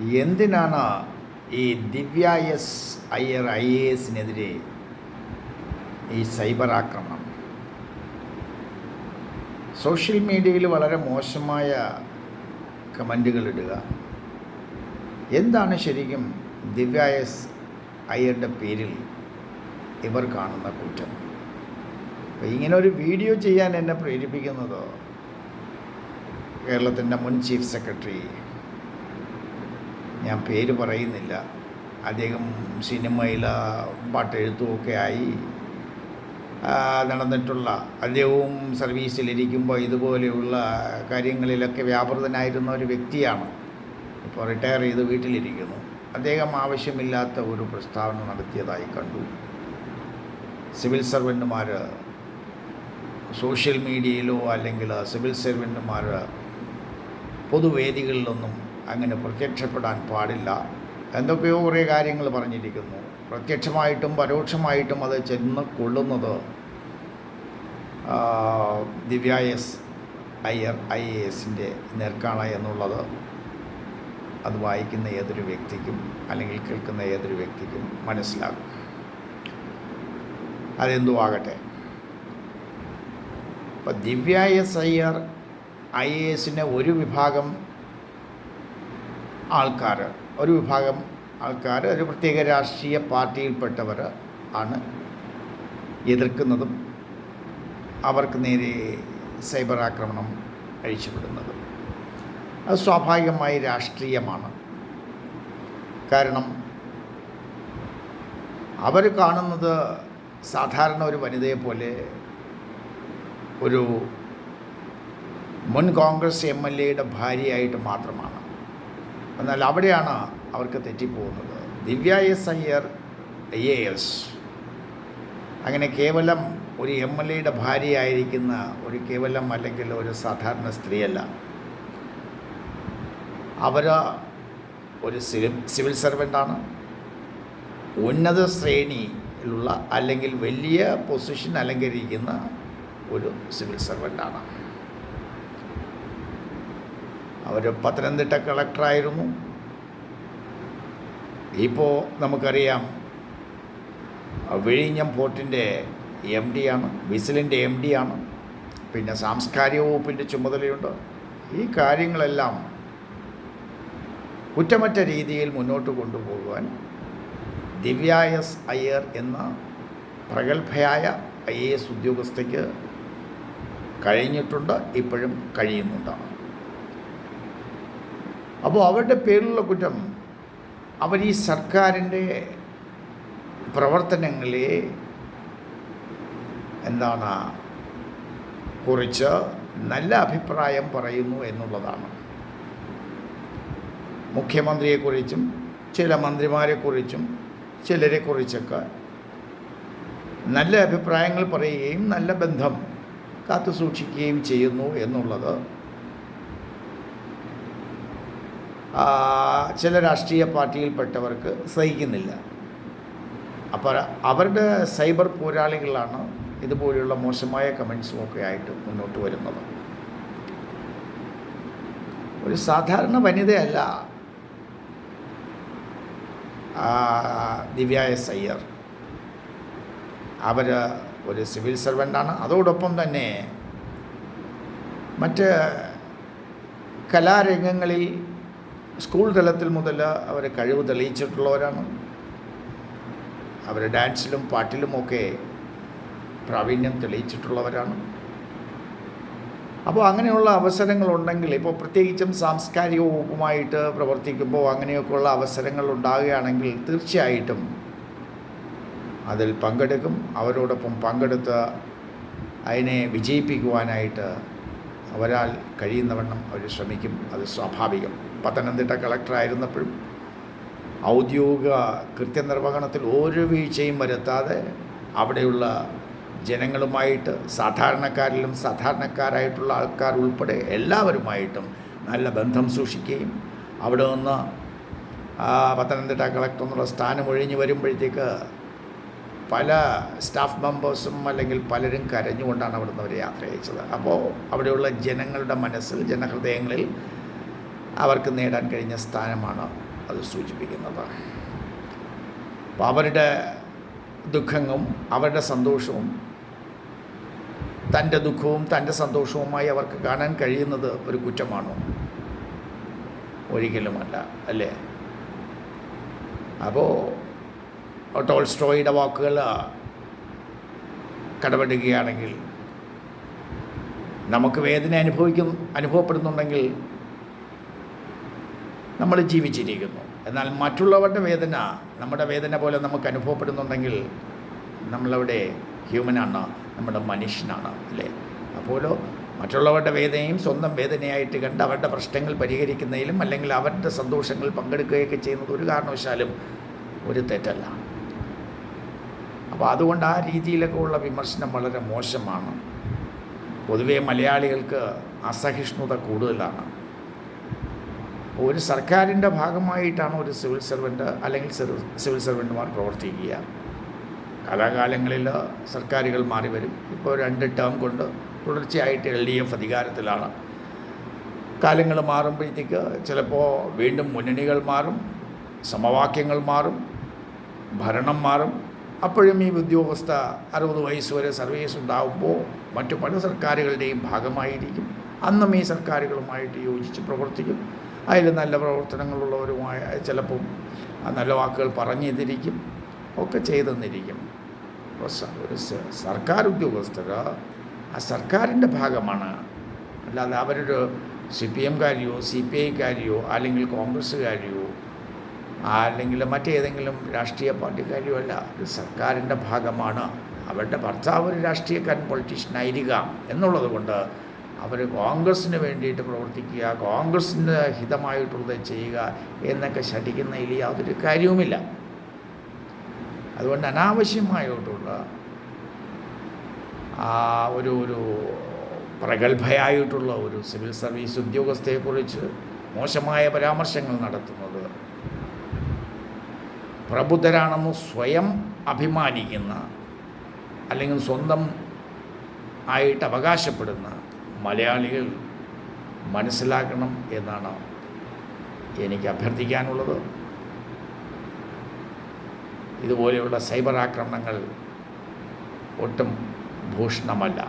എന്തിനാണ് ഈ Divya S Iyer I A എസിനെതിരെ ഈ സൈബർ ആക്രമണം? സോഷ്യൽ മീഡിയയിൽ വളരെ മോശമായ കമന്റുകൾ ഇടുക. എന്താണ് ശരിക്കും ദിവ്യ എസ് അയ്യരുടെ പേരിൽ ഇവർ കാണുന്ന കുറ്റം? അപ്പോൾ ഇങ്ങനെ ഒരു വീഡിയോ ചെയ്യാൻ എന്നെ പ്രേരിപ്പിക്കുന്നതോ? കേരളത്തിന്റെ മുൻ ചീഫ് സെക്രട്ടറി ഞാൻ പേര് പറയുന്നില്ല. അദ്ദേഹം സിനിമയിൽ പാട്ടെഴുത്തുമൊക്കെ ആയി നടന്നിട്ടുള്ള അദ്ദേഹവും സർവീസിലിരിക്കുമ്പോൾ ഇതുപോലെയുള്ള കാര്യങ്ങളിലൊക്കെ വ്യാപൃതനായിരുന്ന ഒരു വ്യക്തിയാണ്. ഇപ്പോൾ റിട്ടയർ ചെയ്ത് വീട്ടിലിരിക്കുന്നു. അദ്ദേഹം ആവശ്യമില്ലാത്ത ഒരു പ്രസ്താവന നടത്തിയതായി കണ്ടു. സിവിൽ സർവന്റുമാർ സോഷ്യൽ മീഡിയയിലോ അല്ലെങ്കിൽ സിവിൽ സർവന്റുമാർ പൊതുവേദികളിലൊന്നും അങ്ങനെ പ്രത്യക്ഷപ്പെടാൻ പാടില്ല എന്തൊക്കെയോ കുറേ കാര്യങ്ങൾ പറഞ്ഞിരിക്കുന്നു. പ്രത്യക്ഷമായിട്ടും പരോക്ഷമായിട്ടും അത് ചെന്ന് കൊള്ളുന്നത് Divya S Iyer I A എസിന്റെ നേർക്കാണ് എന്നുള്ളത് അത് വായിക്കുന്ന ഏതൊരു വ്യക്തിക്കും അല്ലെങ്കിൽ കേൾക്കുന്ന ഏതൊരു വ്യക്തിക്കും മനസ്സിലാകും അതെന്തു ആകട്ടെ. ഇപ്പം Divya S Iyer I A എസിനെ ഒരു വിഭാഗം ആൾക്കാർ ഒരു വിഭാഗം ആൾക്കാർ ഒരു പ്രത്യേക രാഷ്ട്രീയ പാർട്ടിയിൽപ്പെട്ടവർ ആണ് എതിർക്കുന്നതും അവർക്ക് നേരെ സൈബർ ആക്രമണം അഴിച്ചുവിടുന്നതും. അത് സ്വാഭാവികമായി രാഷ്ട്രീയമാണ്. കാരണം അവർ കാണുന്നത് സാധാരണ ഒരു വനിതയെ പോലെ ഒരു മുൻ കോൺഗ്രസ് എം എൽ എയുടെ ഭാര്യയായിട്ട് മാത്രമാണ്. എന്നാൽ അവിടെയാണ് അവർക്ക് തെറ്റിപ്പോകുന്നത്. Divya S Iyer I A S അങ്ങനെ കേവലം ഒരു എം എൽ എയുടെ ഭാര്യയായിരിക്കുന്ന ഒരു കേവലം അല്ലെങ്കിൽ ഒരു സാധാരണ സ്ത്രീയല്ല. അവർ ഒരു സിവിൽ സിവിൽ സർവന്റാണ്. ഉന്നത ശ്രേണിയിലുള്ള അല്ലെങ്കിൽ വലിയ പൊസിഷൻ അലങ്കരിക്കുന്ന ഒരു സിവിൽ സർവന്റാണ്. അവർ പത്തനംതിട്ട കളക്ടറായിരുന്നു. ഇപ്പോൾ നമുക്കറിയാം വിഴിഞ്ഞം പോർട്ടിന്റെ എം ആണ് വിസിലിന്റെ എം ആണ് പിന്നെ സാംസ്കാരിക വകുപ്പിന്റെ ചുമതലയുണ്ട്. ഈ കാര്യങ്ങളെല്ലാം കുറ്റമറ്റ രീതിയിൽ മുന്നോട്ട് കൊണ്ടുപോകുവാൻ ദിവ്യ എസ് അയ്യർ എന്ന പ്രഗത്ഭയായ ഐ എ എസ് ഉദ്യോഗസ്ഥയ്ക്ക് കഴിഞ്ഞിട്ടുണ്ട് ഇപ്പോഴും കഴിയുന്നുണ്ട്. അപ്പോൾ അവരുടെ പേരിലുള്ള കുറ്റം അവർ ഈ സർക്കാരിന്റെ പ്രവർത്തനങ്ങളെ എന്താണ് കുറിച്ച് നല്ല അഭിപ്രായം പറയുന്നു എന്നുള്ളതാണ്. മുഖ്യമന്ത്രിയെക്കുറിച്ചും ചില മന്ത്രിമാരെക്കുറിച്ചും ചിലരെക്കുറിച്ചൊക്കെ നല്ല അഭിപ്രായങ്ങൾ പറയുകയും നല്ല ബന്ധം കാത്തു സൂക്ഷിക്കുകയും ചെയ്യുന്നു എന്നുള്ളത് ആ, ചില രാഷ്ട്രീയ പാർട്ടിയിൽപ്പെട്ടവർക്ക് സഹിക്കുന്നില്ല. അപ്പോൾ അവരുടെ സൈബർ പോരാളികളാണ് ഇതുപോലെയുള്ള മോശമായ കമൻസും ഒക്കെ ആയിട്ട് മുന്നോട്ട് വരുന്നത്. ഒരു സാധാരണ വനിതയല്ല ദിവ്യ എസ് അയ്യർ. അവർ ഒരു സിവിൽ സർവന്റാണ്. അതോടൊപ്പം തന്നെ മറ്റ് കലാരംഗങ്ങളിൽ സ്കൂൾ തലത്തിൽ മുതൽ അവർ കഴിവ് തെളിയിച്ചിട്ടുള്ളവരാണ്. അവർ ഡാൻസിലും പാട്ടിലുമൊക്കെ പ്രാവീണ്യം തെളിയിച്ചിട്ടുള്ളവരാണ്. അപ്പോൾ അങ്ങനെയുള്ള അവസരങ്ങളുണ്ടെങ്കിൽ ഇപ്പോൾ പ്രത്യേകിച്ചും സാംസ്കാരിക വകുപ്പുമായിട്ട് പ്രവർത്തിക്കുമ്പോൾ അങ്ങനെയൊക്കെയുള്ള അവസരങ്ങൾ ഉണ്ടാകുകയാണെങ്കിൽ തീർച്ചയായിട്ടും അതിൽ പങ്കെടുക്കും. അവരോടൊപ്പം പങ്കെടുത്ത് അതിനെ വിജയിപ്പിക്കുവാനായിട്ട് അവരാൽ കഴിയുന്നവണ്ണം അവർ ശ്രമിക്കും. അത് സ്വാഭാവികം. പത്തനംതിട്ട കളക്ടറായിരുന്നപ്പോഴും ഔദ്യോഗിക കൃത്യനിർവഹണത്തിൽ ഒരു വീഴ്ചയും വരുത്താതെ അവിടെയുള്ള ജനങ്ങളുമായിട്ട് സാധാരണക്കാരിലും സാധാരണക്കാരായിട്ടുള്ള ആൾക്കാർ ഉൾപ്പെടെ എല്ലാവരുമായിട്ടും നല്ല ബന്ധം സൂക്ഷിക്കുകയും അവിടെ നിന്ന് പത്തനംതിട്ട കളക്ടർ എന്നുള്ള സ്ഥാനം ഒഴിഞ്ഞു വരുമ്പോഴത്തേക്ക് പല സ്റ്റാഫ് മെമ്പേഴ്സും അല്ലെങ്കിൽ പലരും കരഞ്ഞുകൊണ്ടാണ് അവിടുന്ന് അവർ യാത്ര അയച്ചത്. അപ്പോൾ അവിടെയുള്ള ജനങ്ങളുടെ മനസ്സിൽ ജനഹൃദയങ്ങളിൽ അവർക്ക് നേടാൻ കഴിഞ്ഞ സ്ഥാനമാണ് അത് സൂചിപ്പിക്കുന്നത്. അപ്പോൾ അവരുടെ ദുഃഖങ്ങളും അവരുടെ സന്തോഷവും തന്റെ ദുഃഖവും തന്റെ സന്തോഷവുമായി അവർക്ക് കാണാൻ കഴിയുന്നത് ഒരു കുറ്റമാണോ? ഒരിക്കലുമല്ല അല്ലേ? അപ്പോൾ ടോൾസ്റ്റോയുടെ വാക്കുകൾ കടപെടുകയാണെങ്കിൽ നമുക്ക് വേദന അനുഭവിക്കും അനുഭവപ്പെടുന്നുണ്ടെങ്കിൽ നമ്മൾ ജീവിച്ചിരിക്കുന്നു. എന്നാൽ മറ്റുള്ളവരുടെ വേദന നമ്മുടെ വേദന പോലെ നമുക്ക് അനുഭവപ്പെടുന്നുണ്ടെങ്കിൽ നമ്മളവിടെ ഹ്യൂമനാണ് നമ്മുടെ മനുഷ്യനാണ് അല്ലേ? അപ്പോലോ മറ്റുള്ളവരുടെ വേദനയും സ്വന്തം വേദനയായിട്ട് കണ്ട് അവരുടെ പ്രശ്നങ്ങൾ പരിഹരിക്കുന്നതിലും അല്ലെങ്കിൽ അവരുടെ സന്തോഷങ്ങൾ പങ്കെടുക്കുകയൊക്കെ ചെയ്യുന്നത് ഒരു കാരണവശാലും ഒരു തെറ്റല്ല. അപ്പോൾ അതുകൊണ്ട് ആ രീതിയിലൊക്കെ ഉള്ള വിമർശനം വളരെ മോശമാണ്. പൊതുവേ മലയാളികൾക്ക് അസഹിഷ്ണുത കൂടുതലാണ്. ഒരു സർക്കാരിന്റെ ഭാഗമായിട്ടാണ് ഒരു സിവിൽ സർവന്റ് അല്ലെങ്കിൽ സിവിൽ- സർവന്റുമാർ പ്രവർത്തിക്കുക. കാലാകാലങ്ങളിൽ സർക്കാരുകൾ മാറി വരും. ഇപ്പോൾ രണ്ട് ടേം കൊണ്ട് തുടർച്ചയായിട്ട് എൽ ഡി എഫ് അധികാരത്തിലാണ്. കാലങ്ങൾ മാറുമ്പോഴത്തേക്ക് ചിലപ്പോൾ വീണ്ടും മുന്നണികൾ മാറും സമവാക്യങ്ങൾ മാറും ഭരണം മാറും. അപ്പോഴും ഈ ഉദ്യോഗസ്ഥ അറുപത് വയസ്സ് വരെ സർവീസ് ഉണ്ടാകുമ്പോൾ മറ്റു പല സർക്കാരുകളുടെയും ഭാഗമായിരിക്കും. അന്നും ഈ സർക്കാരുകളുമായിട്ട് യോജിച്ച് പ്രവർത്തിക്കും. അതിൽ നല്ല പ്രവർത്തനങ്ങളുള്ളവരുമായ ചിലപ്പം നല്ല വാക്കുകൾ പറഞ്ഞു തന്നിരിക്കും ഒക്കെ ചെയ്തെന്നിരിക്കും ഒരു സർക്കാർ ഉദ്യോഗസ്ഥർ ആ സർക്കാരിന്റെ ഭാഗമാണ്. അല്ലാതെ അവരൊരു സി പി എംകാരിയോ സി പി ഐക്കാരിയോ അല്ലെങ്കിൽ കോൺഗ്രസ്സുകാരിയോ അല്ലെങ്കിൽ മറ്റേതെങ്കിലും രാഷ്ട്രീയ പാർട്ടിക്കാരിയോ അല്ല. ഒരു സർക്കാരിന്റെ ഭാഗമാണ്. അവരുടെ ഭർത്താവ് ഒരു രാഷ്ട്രീയക്കാരൻ പൊളിറ്റീഷ്യൻ ആയിരിക്കാം എന്നുള്ളത് കൊണ്ട് അവർ കോൺഗ്രസ്സിന് വേണ്ടിയിട്ട് പ്രവർത്തിക്കുക കോൺഗ്രസ്സിന്റെ ഹിതമായിട്ടുള്ളത് ചെയ്യുക എന്നൊക്കെ ശഠിക്കുന്നതിൽ യാതൊരു കാര്യവുമില്ല. അതുകൊണ്ട് അനാവശ്യമായിട്ടുള്ള ആ ഒരു ഒരു പ്രഗത്ഭയായിട്ടുള്ള ഒരു സിവിൽ സർവീസ് ഉദ്യോഗസ്ഥയെക്കുറിച്ച് മോശമായ പരാമർശങ്ങൾ നടത്തുന്നത് പ്രബുദ്ധരാണെന്ന് സ്വയം അഭിമാനിക്കുന്ന അല്ലെങ്കിൽ സ്വന്തം ആയിട്ട് അവകാശപ്പെടുന്ന മലയാളികൾ മനസ്സിലാക്കണം എന്നാണ് എനിക്ക് അഭ്യർത്ഥിക്കാനുള്ളത്. ഇതുപോലെയുള്ള സൈബർ ആക്രമണങ്ങൾ ഒട്ടും ഭൂഷണമല്ല.